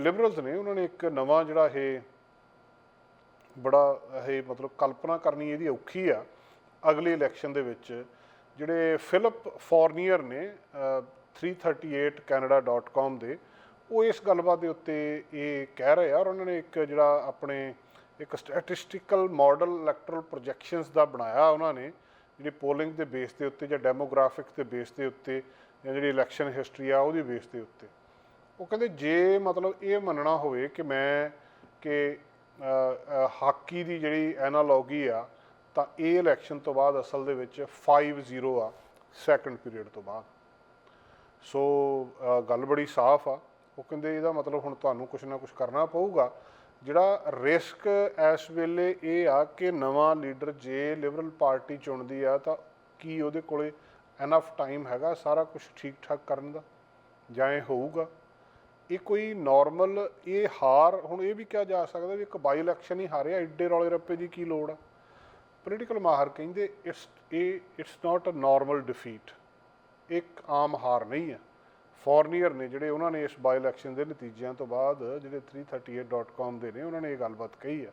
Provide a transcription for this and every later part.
Liberals ਨੇ ਉਹਨਾਂ ਨੇ ਇੱਕ ਨਵਾਂ ਜਿਹੜਾ ਇਹ ਬੜਾ ਇਹ ਮਤਲਬ ਕਲਪਨਾ ਕਰਨੀ ਇਹਦੀ ਔਖੀ ਆ ਅਗਲੀ ਇਲੈਕਸ਼ਨ ਦੇ ਵਿੱਚ ਜਿਹੜੇ ਫਿਲਪ ਫੋਰਨੀਅਰ ਨੇ ਅ, 338canada.com ਦੇ ਉਹ ਇਸ ਗੱਲਬਾਤ ਦੇ ਉੱਤੇ ਇਹ ਕਹਿ ਰਹੇ ਆ ਔਰ ਉਹਨਾਂ ਨੇ ਇੱਕ ਜਿਹੜਾ ਆਪਣੇ ਇੱਕ ਸਟੈਟਿਸਟੀਕਲ ਮਾਡਲ ਇਲੈਕਟਰਲ ਪ੍ਰੋਜੈਕਸ਼ਨਸ ਦਾ ਬਣਾਇਆ ਉਹਨਾਂ ਨੇ ਜਿਹੜੀ ਪੋਲਿੰਗ ਦੇ ਬੇਸ ਦੇ ਉੱਤੇ ਜਾਂ ਡੈਮੋਗ੍ਰਾਫਿਕ ਦੇ ਬੇਸ ਦੇ ਉੱਤੇ ਜਾਂ ਜਿਹੜੀ ਇਲੈਕਸ਼ਨ ਹਿਸਟਰੀ ਆ ਉਹਦੀ ਬੇਸ ਦੇ ਉੱਤੇ। ਉਹ ਕਹਿੰਦੇ ਜੇ ਮਤਲਬ ਇਹ ਮੰਨਣਾ ਹੋਵੇ ਕਿ ਮੈਂ, ਕਿ ਹਾਕੀ ਦੀ ਜਿਹੜੀ ਐਨਾਲੋਗੀ ਆ, ਤਾਂ ਇਹ ਇਲੈਕਸ਼ਨ ਤੋਂ ਬਾਅਦ ਅਸਲ ਦੇ ਵਿੱਚ 5-0 ਆ ਸੈਕੰਡ ਪੀਰੀਅਡ ਤੋਂ ਬਾਅਦ। ਸੋ ਗੱਲ ਬੜੀ ਸਾਫ਼ ਆ। ਉਹ ਕਹਿੰਦੇ ਇਹਦਾ ਮਤਲਬ ਹੁਣ ਤੁਹਾਨੂੰ ਕੁਝ ਨਾ ਕੁਝ ਕਰਨਾ ਪਊਗਾ। ਜਿਹੜਾ ਰਿਸਕ ਇਸ ਵੇਲੇ ਇਹ ਆ ਕਿ ਨਵਾਂ ਲੀਡਰ ਜੇ ਲਿਬਰਲ ਪਾਰਟੀ ਚੁਣਦੀ ਆ, ਤਾਂ ਕੀ ਉਹਦੇ ਕੋਲੇ ਐਨਫ ਟਾਈਮ ਹੈਗਾ ਸਾਰਾ ਕੁਝ ਠੀਕ ਠਾਕ ਕਰਨ ਦਾ? ਜਾਂ ਇਹ ਹੋਊਗਾ? ਇਹ ਕੋਈ ਨਾਰਮਲ ਇਹ ਹਾਰ, ਹੁਣ ਇਹ ਵੀ ਕਿਹਾ ਜਾ ਸਕਦਾ ਵੀ ਇੱਕ ਬਾਈ ਇਲੈਕਸ਼ਨ ਹੀ ਹਾਰਿਆ ਐਡੇ ਰੌਲੇ ਰੱਪੇ ਦੀ ਕੀ ਲੋੜ ਆ? ਪੋਲੀਟੀਕਲ ਮਾਹਰ ਕਹਿੰਦੇ ਇਟਸ ਇਹ it's not a normal defeat ਇੱਕ ਆਮ ਹਾਰ ਨਹੀਂ ਹੈ। ਫੋਰਨੀਅਰ ਨੇ ਜਿਹੜੇ ਉਹਨਾਂ ਨੇ ਇਸ ਬਾਈ ਇਲੈਕਸ਼ਨ ਦੇ ਨਤੀਜਿਆਂ ਤੋਂ ਬਾਅਦ, ਜਿਹੜੇ 338.com ਦੇ ਨੇ, ਉਹਨਾਂ ਨੇ ਇਹ ਗੱਲਬਾਤ ਕਹੀ ਆ।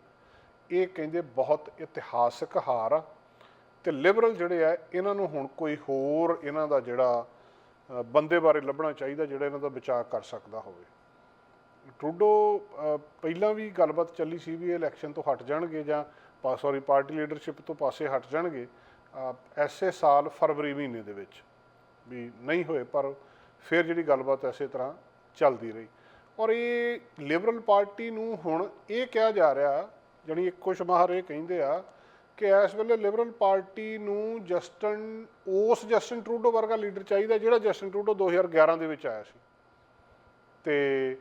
ਇਹ ਕਹਿੰਦੇ ਬਹੁਤ ਇਤਿਹਾਸਕ ਹਾਰ ਆ ਤੇ ਲਿਬਰਲ ਜਿਹੜੇ ਆ, ਇਹਨਾਂ ਨੂੰ ਹੁਣ ਕੋਈ ਹੋਰ ਇਹਨਾਂ ਦਾ ਜਿਹੜਾ ਬੰਦੇ ਬਾਰੇ ਲੱਭਣਾ ਚਾਹੀਦਾ, ਜਿਹੜਾ ਇਹਨਾਂ ਦਾ ਬਚਾਅ ਕਰ ਸਕਦਾ ਹੋਵੇ। ਟਰੂਡੋ ਪਹਿਲਾਂ ਵੀ ਗੱਲਬਾਤ ਚੱਲੀ ਸੀ ਵੀ ਇਲੈਕਸ਼ਨ ਤੋਂ ਹਟ ਜਾਣਗੇ ਜਾਂ ਸੌਰੀ ਪਾਰਟੀ ਲੀਡਰਸ਼ਿਪ ਤੋਂ ਪਾਸੇ ਹਟ ਜਾਣਗੇ ਅ, ਐਸੇ ਸਾਲ ਫਰਵਰੀ ਮਹੀਨੇ ਦੇ ਵਿੱਚ ਵੀ ਨਹੀਂ ਹੋਏ ਪਰ ਫਿਰ ਜਿਹੜੀ ਗੱਲਬਾਤ ਐਸੇ ਤਰ੍ਹਾਂ ਚੱਲਦੀ ਰਹੀ। ਔਰ ਇਹ ਲਿਬਰਲ ਪਾਰਟੀ ਨੂੰ ਹੁਣ ਇਹ ਕਿਹਾ ਜਾ ਰਿਹਾ ਜਾਣੀ ਇੱਕ ਕੁਛ ਮਾਹਰ ਇਹ ਕਹਿੰਦੇ ਆ ਕਿ ਇਸ ਵੇਲੇ ਲਿਬਰਲ ਪਾਰਟੀ ਨੂੰ ਜਸਟਨ ਉਸ ਜਸਟਨ ਟਰੂਡੋ ਵਰਗਾ ਲੀਡਰ ਚਾਹੀਦਾ ਜਿਹੜਾ ਜਸਟਨ ਟਰੂਡੋ 2011 ਦੇ ਵਿੱਚ ਆਇਆ ਸੀ। ਤੇ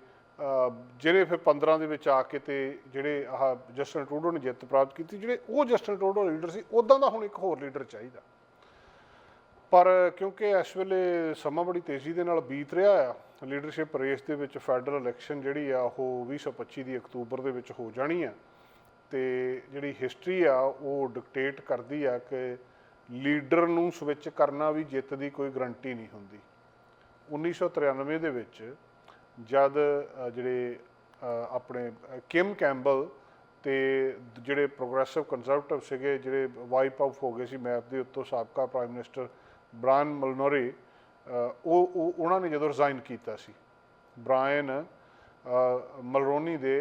ਜਿਹੜੇ ਫਿਰ 15 ਦੇ ਵਿੱਚ ਆ ਕੇ ਤੇ ਜਿਹੜੇ ਆਹ ਜਸਟਨ ਟਰੂਡੋ ਨੇ ਜਿੱਤ ਪ੍ਰਾਪਤ ਕੀਤੀ, ਜਿਹੜੇ ਉਹ ਜਸਟਨ ਟਰੂਡੋ ਲੀਡਰ ਸੀ ਉਦਾਂ ਦਾ ਹੁਣ ਇੱਕ ਹੋਰ ਲੀਡਰ ਚਾਹੀਦਾ। ਪਰ ਕਿਉਂਕਿ ਇਸ ਵੇਲੇ ਸਮਾਂ ਬੜੀ ਤੇਜ਼ੀ ਦੇ ਨਾਲ ਬੀਤ ਰਿਹਾ ਆ, ਲੀਡਰਸ਼ਿਪ ਰੇਸ ਦੇ ਵਿੱਚ ਫੈਡਰਲ ਇਲੈਕਸ਼ਨ ਜਿਹੜੀ ਆ, ਉਹ 2025 ਦੀ ਅਕਤੂਬਰ ਦੇ ਵਿੱਚ ਹੋ ਜਾਣੀ ਆ। ਤੇ ਜਿਹੜੀ ਹਿਸਟਰੀ ਆ, ਉਹ ਡਿਕਟੇਟ ਕਰਦੀ ਆ ਕਿ ਲੀਡਰ ਨੂੰ ਸਵਿਚ ਕਰਨਾ ਵੀ ਜਿੱਤ ਦੀ ਕੋਈ ਗਰੰਟੀ ਨਹੀਂ ਹੁੰਦੀ। 1993 ਦੇ ਵਿੱਚ ਜਦ ਜਿਹੜੇ ਆਪਣੇ ਕਿਮ ਕੈਂਬਲ ਤੇ ਜਿਹੜੇ ਪ੍ਰੋਗਰੈਸਿਵ ਕੰਜ਼ਰਵੇਟਿਵ ਸੀਗੇ, ਜਿਹੜੇ ਵਾਈਪ ਆਊਟ ਹੋ ਗਏ ਸੀ ਮੈਪ ਦੇ ਉੱਤੋਂ ਸਾਬਕਾ ਪ੍ਰਾਈਮ ਮਿਨਿਸਟਰ ਬ੍ਰਾਇਨ ਮਲਨੋਰੀ ਉਹ ਉਹਨਾਂ ਨੇ ਜਦੋਂ ਰਿਜ਼ਾਈਨ ਕੀਤਾ ਸੀ, ਬ੍ਰਾਇਨ ਮਲਰੋਨੀ ਦੇ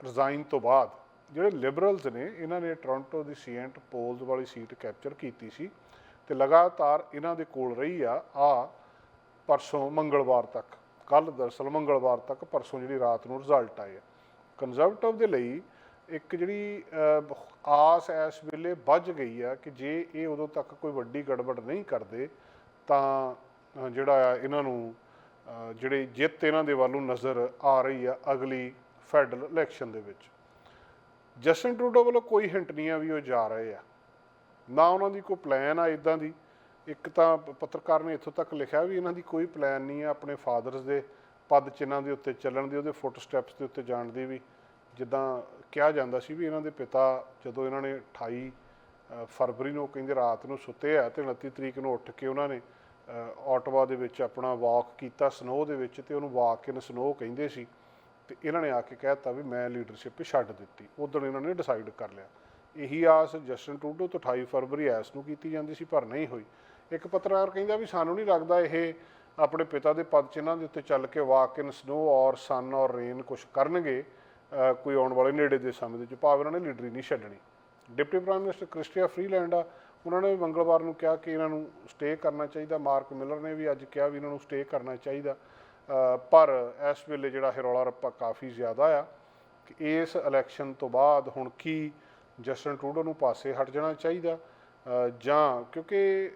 ਰਿਜ਼ਾਈਨ ਤੋਂ ਬਾਅਦ, ਜਿਹੜੇ ਲਿਬਰਲਸ ਨੇ, ਇਹਨਾਂ ਨੇ ਟੋਰਾਂਟੋ ਦੀ ਸੀਐਂਟ ਪੋਲਸ ਵਾਲੀ ਸੀਟ ਕੈਪਚਰ ਕੀਤੀ ਸੀ ਤੇ ਲਗਾਤਾਰ ਇਹਨਾਂ ਦੇ ਕੋਲ ਰਹੀ ਆ ਆ, ਪਰਸੋਂ ਮੰਗਲਵਾਰ ਤੱਕ। ਕੱਲ ਦਰਸਲ ਮੰਗਲਵਾਰ ਤੱਕ ਪਰਸੋਂ ਜਿਹੜੀ ਰਾਤ ਨੂੰ ਰਿਜ਼ਲਟ ਆਏ ਆ। ਕੰਜ਼ਰਵੇਟਿਵ ਦੇ ਲਈ ਇੱਕ ਜਿਹੜੀ ਆਸ ਇਸ ਵੇਲੇ ਵੱਜ ਗਈ ਆ ਕਿ ਜੇ ਇਹ ਉਦੋਂ ਤੱਕ ਕੋਈ ਵੱਡੀ ਗੜਬੜ ਨਹੀਂ ਕਰਦੇ ਤਾਂ ਜਿਹੜਾ ਆ ਇਹਨਾਂ ਨੂੰ ਅਹ, ਜਿਹੜੇ ਜਿੱਤ ਇਹਨਾਂ ਦੇ ਵੱਲੋਂ ਨਜ਼ਰ ਆ ਰਹੀ ਆ ਅਗਲੀ ਫੈਡਰਲ ਇਲੈਕਸ਼ਨ ਦੇ ਵਿੱਚ। ਜਸਟਨ ਟਰੂਡੋ ਵੱਲੋਂ ਕੋਈ ਹਿੰਟ ਨਹੀਂ ਆ ਵੀ ਉਹ ਜਾ ਰਹੇ ਆ। ਨਾ ਉਹਨਾਂ ਦੀ ਕੋਈ ਪਲਾਨ ਆ ਇਦਾਂ ਦੀ। ਇੱਕ ਤਾਂ ਪੱਤਰਕਾਰ ਨੇ ਇੱਥੋਂ ਤੱਕ ਲਿਖਿਆ ਵੀ ਇਹਨਾਂ ਦੀ ਕੋਈ ਪਲਾਨ ਨਹੀਂ ਹੈ ਆਪਣੇ ਫਾਦਰਸ ਦੇ ਪਦ ਚਿੰਨਾਂ ਦੇ ਉੱਤੇ ਚੱਲਣ ਦੀ ਉਹਦੇ ਫੁੱਟ ਸਟੈਪਸ ਦੇ ਉੱਤੇ ਜਾਣ ਦੀ ਵੀ। ਜਿੱਦਾਂ ਕਿਹਾ ਜਾਂਦਾ ਸੀ ਵੀ ਇਹਨਾਂ ਦੇ ਪਿਤਾ ਜਦੋਂ ਇਹਨਾਂ ਨੇ 28 ਫਰਵਰੀ ਨੂੰ ਕਹਿੰਦੇ ਰਾਤ ਨੂੰ ਸੁੱਤੇ ਆ ਤੇ 29 ਤਰੀਕ ਨੂੰ ਉੱਠ ਕੇ ਉਹਨਾਂ ਨੇ ਅ, ਆਟਵਾ ਦੇ ਵਿੱਚ ਆਪਣਾ ਵਾਕ ਕੀਤਾ ਸਨੋ ਦੇ ਵਿੱਚ ਤੇ ਉਹਨੂੰ ਵਾਕ ਇਨ ਸਨੋ ਕਹਿੰਦੇ ਸੀ। ਤੇ ਇਹਨਾਂ ਨੇ ਆ ਕੇ ਕਹਿਤਾ ਵੀ ਮੈਂ ਲੀਡਰਸ਼ਿਪ ਛੱਡ ਦਿੱਤੀ। ਉਦੋਂ ਇਹਨਾਂ ਨੇ ਡਿਸਾਈਡ ਕਰ ਲਿਆ। ਇਹੀ ਆਸ ਜਸਟਨ ਟੂਡੋ ਤੋਂ 28 ਫਰਵਰੀ ਐਸ ਨੂੰ ਕੀਤੀ ਜਾਂਦੀ ਸੀ ਪਰ ਨਹੀਂ ਹੋਈ। ਇੱਕ ਪੱਤਰਕਾਰ ਕਹਿੰਦਾ ਵੀ ਸਾਨੂੰ ਨਹੀਂ ਲੱਗਦਾ ਇਹ ਆਪਣੇ ਪਿਤਾ ਦੇ ਪਦ ਚਿੰਨ੍ਹਾਂ ਦੇ ਉੱਤੇ ਚੱਲ ਕੇ ਵਾਕ ਇਨ ਸਨੋ ਔਰ ਸਨ ਔਰ ਰੇਨ ਕੁਝ ਕਰਨਗੇ ਕੋਈ ਆਉਣ ਵਾਲੇ ਨੇੜੇ ਦੇ ਸਮੇਂ ਦੇ ਵਿੱਚ। ਭਾਵੇਂ ਉਹਨਾਂ ਨੇ ਲੀਡਰੀ ਨਹੀਂ ਛੱਡਣੀ। Deputy prime minister Chrystia Freeland ਆ, ਉਹਨਾਂ ਨੇ ਵੀ ਮੰਗਲਵਾਰ ਨੂੰ ਕਿਹਾ ਕਿ ਇਹਨਾਂ ਨੂੰ ਸਟੇ ਕਰਨਾ ਚਾਹੀਦਾ। ਮਾਰਕ ਮਿਲਰ ਨੇ ਵੀ ਅੱਜ ਕਿਹਾ ਵੀ ਇਹਨਾਂ ਨੂੰ ਸਟੇ ਕਰਨਾ ਚਾਹੀਦਾ। ਪਰ ਇਸ ਵੇਲੇ ਜਿਹੜਾ ਇਹ ਰੌਲਾ ਰੱਪਾ ਕਾਫੀ ਜ਼ਿਆਦਾ ਆ ਕਿ ਇਸ ਇਲੈਕਸ਼ਨ ਤੋਂ ਬਾਅਦ ਹੁਣ ਕੀ ਜਸਟਨ ਟਰੂਡੋ ਨੂੰ ਪਾਸੇ ਹਟ ਜਾਣਾ ਚਾਹੀਦਾ। ਜਾਂ ਕਿਉਂਕਿ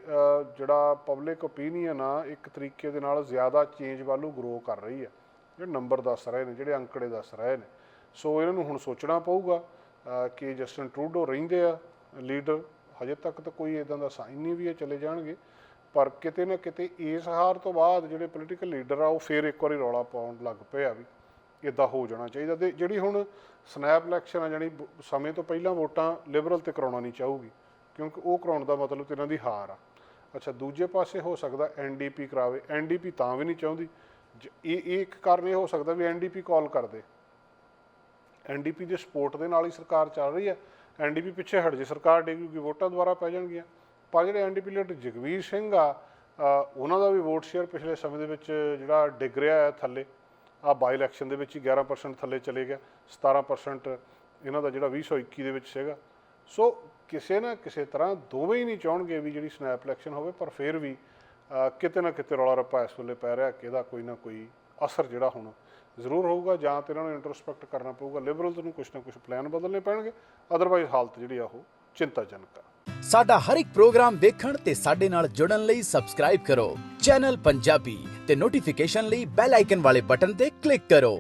ਜਿਹੜਾ ਪਬਲਿਕ ਓਪੀਨੀਅਨ ਆ, ਇੱਕ ਤਰੀਕੇ ਦੇ ਨਾਲ ਜ਼ਿਆਦਾ ਚੇਂਜ ਵੱਲੋਂ ਗਰੋ ਕਰ ਰਹੀ ਆ। ਜਿਹੜੇ ਨੰਬਰ ਦੱਸ ਰਹੇ ਨੇ, ਜਿਹੜੇ ਅੰਕੜੇ ਦੱਸ ਰਹੇ ਨੇ। ਸੋ ਇਹਨਾਂ ਨੂੰ ਹੁਣ ਸੋਚਣਾ ਪਊਗਾ ਕਿ ਜਸਟਨ ਟਰੂਡੋ ਰਹਿੰਦੇ ਆ ਲੀਡਰ ਹਜੇ ਤੱਕ ਤਾਂ ਕੋਈ ਇਦਾਂ ਦਾ ਸਾਈਨ ਨਹੀਂ ਵੀ ਇਹ ਚਲੇ ਜਾਣਗੇ। ਪਰ ਕਿਤੇ ਨਾ ਕਿਤੇ ਇਸ ਹਾਰ ਤੋਂ ਬਾਅਦ ਜਿਹੜੇ ਪੋਲੀਟੀਕਲ ਲੀਡਰ ਆ, ਉਹ ਫੇਰ ਇੱਕ ਵਾਰੀ ਰੌਲਾ ਪਾਉਣ ਲੱਗ ਪਏ ਆ ਵੀ ਇਦਾਂ ਹੋ ਜਾਣਾ ਚਾਹੀਦਾ। ਤੇ ਜਿਹੜੀ ਹੁਣ ਸਨੈਪ ਇਲੈਕਸ਼ਨ ਆ, ਜਾਣੀ ਸਮੇਂ ਤੋਂ ਪਹਿਲਾਂ ਵੋਟਾਂ ਲਿਬਰਲ ਤੇ ਕਰਾਉਣਾ ਨਹੀਂ ਚਾਹੂਗੀ। ਕਿਉਂਕਿ ਉਹ ਕਰਾਉਣ ਦਾ ਮਤਲਬ ਤੇ ਇਹਨਾਂ ਦੀ ਹਾਰ ਆ। ਅੱਛਾ, ਦੂਜੇ ਪਾਸੇ ਹੋ ਸਕਦਾ ਐਨਡੀਪੀ ਕਰਾਵੇ। ਐਨਡੀਪੀ ਤਾਂ ਵੀ ਨਹੀਂ ਚਾਹੁੰਦੀ। ਜ- ਇਹ ਇਹ ਇੱਕ ਕਾਰਨ ਇਹ ਹੋ ਸਕਦਾ ਵੀ ਐਨਡੀਪੀ ਕਾਲ ਕਰਦੇ ਐਨਡੀਪੀ ਦੇ ਸਪੋਰਟ ਦੇ ਨਾਲ ਹੀ ਸਰਕਾਰ ਚੱਲ ਰਹੀ ਹੈ। ਐਨਡੀਪੀ ਪਿੱਛੇ ਹਟ ਜੇ, ਸਰਕਾਰ ਡੇਗੂਗੀ ਵੋਟਾਂ ਦੁਆਰਾ ਪੈ ਜਾਣਗੀਆਂ। ਪਰ ਜਿਹੜੇ ਐਨਡੀਪੀ ਲੀਡਰ ਜਗਵੀਰ ਸਿੰਘ ਆ ਉਹਨਾਂ ਦਾ ਵੀ ਵੋਟ ਸ਼ੇਅਰ ਪਿਛਲੇ ਸਮੇਂ ਦੇ ਵਿੱਚ ਜਿਹੜਾ ਡਿੱਗ ਰਿਹਾ ਹੈ ਥੱਲੇ, ਆ ਬਾਈ ਇਲੈਕਸ਼ਨ ਦੇ ਵਿੱਚ ਹੀ 11% ਥੱਲੇ ਚਲੇ ਗਿਆ। 17% ਇਹਨਾਂ ਦਾ ਜਿਹੜਾ 2021 ਦੇ ਵਿੱਚ ਸੀਗਾ। ਸੋ ਕਿਸੇ ਨਾ ਕਿਸੇ ਤਰ੍ਹਾਂ ਦੋਵੇਂ ਹੀ ਨਹੀਂ ਚਾਹਣਗੇ ਵੀ ਜਿਹੜੀ ਸਨੈਪ ਇਲੈਕਸ਼ਨ ਹੋਵੇ, ਪਰ ਫਿਰ ਵੀ ਕਿਤੇ ਨਾ ਕਿਤੇ ਰੌਲਾ ਰੱਪਾ ਇਸ ਵੇਲੇ ਪੈ ਰਿਹਾ ਕਿ ਇਹਦਾ ਕੋਈ ਨਾ ਕੋਈ ਅਸਰ ਜਿਹੜਾ ਹੁਣ ਜ਼ਰੂਰ ਹੋਊਗਾ ਜਾਂ ਤੇ ਇਹਨਾਂ ਨੂੰ ਇੰਟਰੋਸਪੈਕਟ ਕਰਨਾ ਪਊਗਾ। ਲਿਬਰਲਸ ਨੂੰ ਕੁਝ ਨਾ ਕੁਝ ਪਲਾਨ ਬਦਲਨੇ ਪੈਣਗੇ ਅਦਰਵਾਈਜ਼ ਹਾਲਤ ਜਿਹੜੀ ਆ ਉਹ ਚਿੰਤਾਜਨਕ ਆ। ਸਾਡਾ ਹਰ ਇੱਕ ਪ੍ਰੋਗਰਾਮ ਦੇਖਣ ਤੇ ਸਾਡੇ ਨਾਲ ਜੁੜਨ ਲਈ ਸਬਸਕ੍ਰਾਈਬ ਕਰੋ। ਚੈਨਲ ਪੰਜਾਬੀ ਤੇ ਨੋਟੀਫਿਕੇਸ਼ਨ ਲਈ ਬੈਲ ਆਈਕਨ ਵਾਲੇ ਬਟਨ ਤੇ ਕਲਿੱਕ ਕਰੋ।